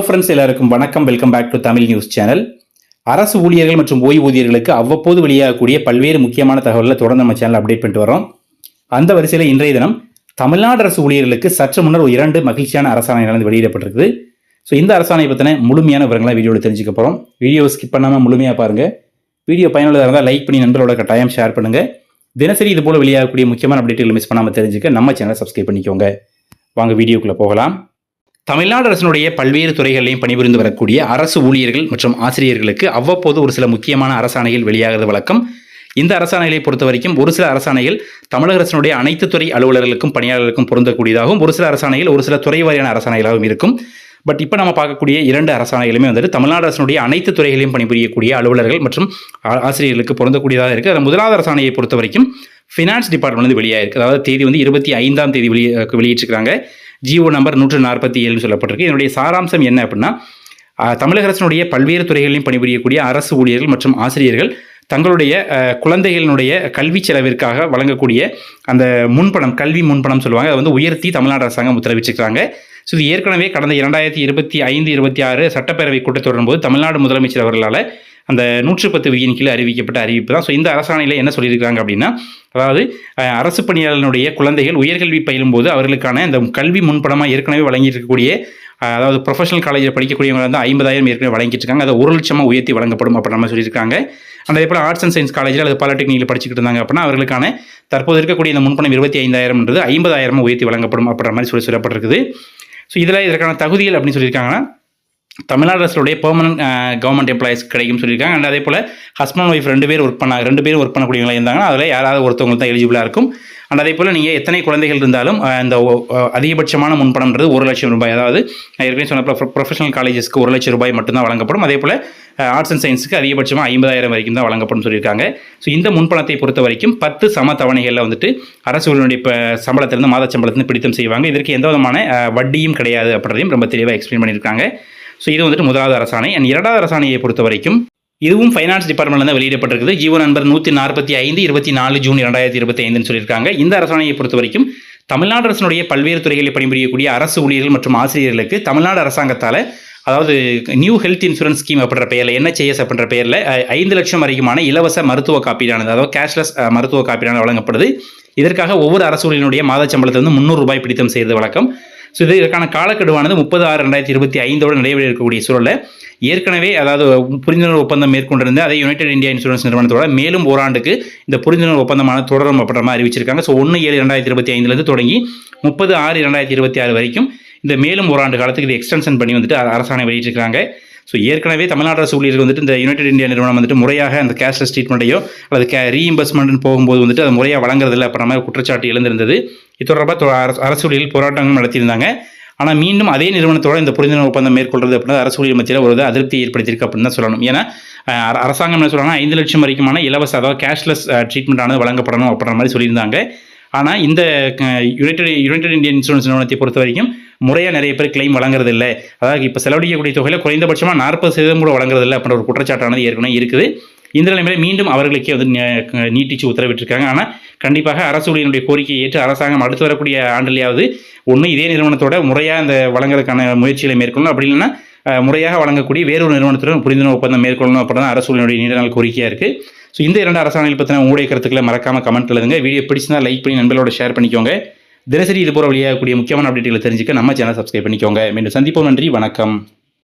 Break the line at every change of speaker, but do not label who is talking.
Hello friends எல்லாருக்கும் வணக்கம். Welcome back to Tamil news channel அரசு ஊழியர்கள் மற்றும் ஓய்வூதியர்களுக்கு அவ்வப்போது வெளியாகக்கூடிய பல்வேறு முக்கியமான தகவல்களை தொடர்ந்து நம்ம சேனல் அப்டேட் பண்ணிட்டு வரோம் அந்த வரிசையில் இன்றைய தினம் தமிழ்நாடு அரசு ஊழியர்களுக்கு சற்று முன்னர் ஒரு இரண்டு மகிழ்ச்சியான அரசாணைகள் வந்து வெளியிடப்பட்டிருக்குது. ஸோ இந்த அரசாணை பற்றின முழுமையான விவரங்களை வீடியோவில் தெரிஞ்சுக்க போகிறோம் வீடியோ ஸ்கிப் பண்ணாமல் முழுமையாக பாருங்கள் வீடியோ பயனுள்ளதாக இருந்தால் லைக் பண்ணி நண்பர்களோட கட்டாயம் ஷேர் பண்ணுங்கள் தினசரி இது போல் வெளியாகக்கூடிய முக்கியமான அப்டேட்டுகளை மிஸ் பண்ணாமல் தெரிஞ்சுக்க நம்ம சேனலை சப்ஸ்கிரைப் பண்ணிக்கோங்க. வாங்க வீடியோக்குள்ளே போகலாம். தமிழ்நாடு அரசினுடைய பல்வேறு துறைகளிலையும் பணிபுரிந்து வரக்கூடிய அரசு ஊழியர்கள் மற்றும் ஆசிரியர்களுக்கு அவ்வப்போது ஒரு சில முக்கியமான அரசாணைகள் வெளியாகிறது வழக்கம். இந்த அரசாணைகளை பொறுத்த வரைக்கும் ஒரு சில அரசாணைகள் தமிழக அரசினுடைய அனைத்து துறை அலுவலர்களுக்கும் பணியாளர்களுக்கும் பொருந்தக்கூடியதாகவும் ஒரு சில அரசாணைகள் ஒரு சில துறை வாரியான அரசாணைகளாகவும் இருக்கும். பட் இப்போ நம்ம பார்க்கக்கூடிய இரண்டு அரசாணைகளுமே வந்துட்டு தமிழ்நாடு அரசினுடைய அனைத்து துறைகளையும் பணிபுரியக்கூடிய அலுவலர்கள் மற்றும் ஆ- ஆசிரியர்களுக்கு பொருந்தக்கூடியதாக இருக்குது அதில் முதலாவது அரசாணையை பொறுத்த வரைக்கும் ஃபினான்ஸ் டிபார்ட்மெண்ட் வந்து வெளியாகிருக்கு அதாவது தேதி வந்து இருபத்தி ஐந்தாம் தேதி வெளியே வெளியிட்டிருக்கிறாங்க. ஜிஓ நம்பர் நூற்று நாற்பத்தி ஏழு சொல்லப்பட்டிருக்கு. இதனுடைய சாராம்சம் என்ன அப்படின்னா தமிழக அரசினுடைய பல்வேறு துறைகளிலும் பணிபுரியக்கூடிய அரசு ஊழியர்கள் மற்றும் ஆசிரியர்கள் தங்களுடைய குழந்தைகளினுடைய கல்வி செலவிற்காக வழங்கக்கூடிய அந்த முன்பணம் கல்வி முன்பணம் சொல்லுவாங்க. அதை வந்து உயர்த்தி தமிழ்நாடு அரசாங்கம் உத்தரவிச்சிருக்காங்க ஸோ இது ஏற்கனவே கடந்த இரண்டாயிரத்தி இருபத்தி ஐந்து இருபத்தி ஆறு சட்டப்பேரவை கூட்டத்தொடரும் போது தமிழ்நாடு முதலமைச்சர் அவர்களால் அந்த நூற்று பத்து விதியின் கீழே அறிவிக்கப்பட்ட அறிவிப்பு தான். ஸோ இந்த அரசாணையில் என்ன சொல்லியிருக்காங்க அப்படின்னா அதாவது அரசு பணியாளர்களுடைய குழந்தைகள் உயர்கல்வி பயிலும்போது அவர்களுக்கான இந்த கல்வி முன்பணமாக ஏற்கனவே வழங்கி இருக்கக்கூடிய அதாவது ப்ரொஃபஷனல் காலேஜில் படிக்கக்கூடியவங்க வந்து ஐம்பதாயிரம் ஏற்கனவே வழங்கிட்டு இருக்காங்க அதை ஒரு லட்சமாக உயர்த்தி வழங்கப்படும் அப்படி நம்ம சொல்லியிருக்காங்க. அந்த அதே போல் ஆர்ட்ஸ் அண்ட் சயின்ஸ் காலேஜில் அல்லது பாலிடெக்னிக்கில் படிச்சுட்டு இருந்தாங்க அப்படின்னா அவர்களுக்கான தற்போது இருக்கக்கூடிய இந்த முன்பணம் இருபத்தி ஐந்தாயிரம்ன்றது ஐம்பதாயிரமாக உயர்த்தி வழங்கப்படும் அப்படின்ற மாதிரி சொல்லி சொல்லப்பட்டிருக்குது. ஸோ இதில் இதற்கான தகுதிகள் அப்படின்னு சொல்லியிருக்காங்கன்னா தமிழ்நாடு அரசுடைய பெர்மனன்ட் கவர்மெண்ட் எம்ப்ளாயிஸ் கிடைக்கும் சொல்லியிருக்காங்க. அண்ட் அதே போல் ஹஸ்பண்ட் ஒய்ஃப் ரெண்டு பேர் ஒர்க் பண்ணாங்க ரெண்டு பேரும் ஒர்க் பண்ணக்கூடியவங்களா இருந்தாங்கன்னா அதில் யாராவது ஒருத்தவங்களுக்கு தான் எலிஜிபிளாக இருக்கும். அண்ட் அதே போல் நீங்கள் எத்தனை குழந்தைகள் இருந்தாலும் அந்த இந்த அதிகபட்சமான முன்பணம்ன்றது ஒரு லட்சம் ரூபாய். அதாவது நான் ஏற்கனவே சொன்ன ப்ரொஃபஷனல் காலேஜஸ்க்கு ஒரு லட்சம் ரூபாய் மட்டும்தான் வழங்கப்படும். அதே போல் ஆர்ட்ஸ் அண்ட் சயின்ஸுக்கு அதிகபட்சமாக ஐம்பதாயிரம் வரைக்கும் தான் வழங்கப்படும் சொல்லியிருக்காங்க. ஸோ இந்த முன்பணத்தை பொறுத்த வரைக்கும் பத்து சம தவணைகளில் வந்துட்டு அரசுகளுடைய இப்போ சம்பளத்திலிருந்து மாத சம்பளத்திலிருந்து பிடித்தம் செய்வாங்க. இதற்கு எந்த விதமான வட்டியும் கிடையாது அப்படின்றதையும் ரொம்ப தெளிவாக எக்ஸ்பிளைன் பண்ணியிருக்காங்க. ஸோ இது வந்துட்டு முதலாவது அரசாணை. அண்ட் இரண்டாவது அரசாணையை பொறுத்த வரைக்கும் இதுவும் ஃபைனான்ஸ் டிபார்ட்மெண்ட்ல தான் வெளியிடப்பட்டிருக்குது. ஜீவோ நம்பர் நூற்றி நாற்பத்தி ஐந்து இருபத்தி நாலு ஜூன் இரண்டாயிரத்தி இருபத்தி ஐந்துன்னு சொல்லியிருக்காங்க. இந்த அரசாணையை பொறுத்த வரைக்கும் தமிழ்நாடு அரசினுடைய பல்வேறு துறைகளில் பணிபுரியக்கூடிய அரசு ஊழியர்கள் மற்றும் ஆசிரியர்களுக்கு தமிழ்நாடு அரசாங்கத்தால் அதாவது நியூ ஹெல்த் இன்சூரன்ஸ் ஸ்கீம் அப்படின்ற பெயரில் என்ஹெச்ஏஎஸ் அப்படின்ற பெயரில் ஐந்து லட்சம் வரைக்குமான இலவச மருத்துவ காப்பீடானது அதாவது கேஷ்லெஸ் மருத்துவ காப்பீடானது வழங்கப்படுது. இதற்காக ஒவ்வொரு அரசு ஊழியனுடைய மாத சம்பளத்திலிருந்து முந்நூறு ரூபாய் பிடித்தம் செய்வது வழக்கம். ஸோ இது இதற்கான காலக்கெடுவானது முப்பது ஆறு ரெண்டாயிரத்தி இருபத்தி ஐந்தோடு நடைபெற இருக்கக்கூடிய சூழலில். ஏற்கனவே அதாவது புரிந்துணர்வு ஒப்பந்தம் மேற்கொண்டிருந்த அதே யுனைடெட் இந்தியா இன்சூரன்ஸ் நிறுவனத்தோட மேலும் ஓராண்டுக்கு இந்த புரிந்துணர்வு ஒப்பந்தமான தொடரும் அப்படின்ற மாதிரி அறிவிச்சிருக்காங்க. ஸோ ஒன்று ஏழு ரெண்டாயிரத்தி இருபத்தி ஐந்துலேருந்து தொடங்கி முப்பது ஆறு ரெண்டாயிரத்தி இருபத்தி ஆறு வரைக்கும் இந்த மேலும் ஓராண்டு காலத்துக்கு இது எக்ஸ்டென்ஷன் பண்ணி வந்துட்டு அரசாணை வெளியிட்டிருக்காங்க ஸோ ஏற்கனவே தமிழ்நாடு அரசு ஊழியர்கள் வந்துட்டு இந்த யுனைடெட் இந்தியா நிறுவனம் வந்துட்டு முறையாக அந்த கேஷ்லெஸ் ட்ரீட்மெண்ட்டையோ அல்லது கே ரீஇம்பர்ஸ்மெண்ட்னு போகும்போது வந்துட்டு அது முறையாக வழங்குறதில்ல. அப்புறம் மாதிரி குற்றச்சாட்டு எழுந்திருந்தது. இது தொடர்பாக அரசு- ஊழியர்கள் போராட்டங்களும் நடத்தியிருந்தாங்க. ஆனால் மீண்டும் அதே நிறுவனத்தோட இந்த புரிந்துணர்வு ஒப்பந்தம் மேற்கொள்வது அப்படின்னா அரசு ஊழியர் மத்தியில் ஒரு அதிருப்தி ஏற்படுத்தியிருக்கு அப்படின்னு தான் சொல்லணும். ஏன்னா அரசாங்கம் என்ன சொல்றாங்கன்னா ஐந்து லட்சம் வரைக்குமான இலவச அதாவது கேஷ்லெஸ் ட்ரீட்மெண்ட் ஆனது வழங்கப்படணும் அப்படின்ற மாதிரி சொல்லியிருந்தாங்க. ஆனால் இந்த யுனைடெட் யுனைடெட் இந்தியன் இன்சூரன்ஸ் நிறுவனத்தை பொறுத்த வரைக்கும் முறையாக நிறைய பேர் கிளைம் வழங்குறது இல்லை அதாவது இப்போ செலவழிக்கக்கூடிய தொகையில் குறைந்தபட்சமாக நாற்பது சதவீதம் கூட வழங்குறது இல்லை அப்படின்ற ஒரு குற்றச்சாட்டானது ஏற்கனவே இருக்குது. இந்த நிலைமையில மீண்டும் அவர்களுக்கே வந்து நீட்டிச்சு உத்தரவிட்டிருக்காங்க. ஆனால் கண்டிப்பாக அரசு ஊழியனுடைய கோரிக்கையை ஏற்று அரசாங்கம் அடுத்து வரக்கூடிய ஆண்டிலேயாவது ஒன்று இதே நிறுவனத்தோட முறையாக அந்த வழங்குறதுக்கான முயற்சிகளை மேற்கொள்ளணும். அப்படி இல்லைன்னா முறையாக வழங்கக்கூடிய வேறொரு நிறுவனத்துடன் புரிந்துணர்வு ஒப்பந்தம் மேற்கொள்ளணும் அப்படி தான் அரசு ஊழியனுடைய நீண்ட நாள் கோரிக்கையாக இருக்குது ஸோ இந்த இரண்டு அரசாணைகள் பற்றின உங்களுடைய கருத்துக்களை மறக்காம கமெண்ட் எழுதுங்க. வீடியோ பிடிச்சிருந்தா லைக் பண்ணி நண்பர்களோட ஷேர் பண்ணிக்கோங்க. தினசரி இது போல வெளியாகக்கூடிய முக்கியமான அப்டேட்டுகளை தெரிஞ்சுக்க நம்ம சேனல் சப்ஸ்கிரைப் பண்ணிக்கோங்க. மீண்டும் சந்திப்போம். நன்றி. வணக்கம்.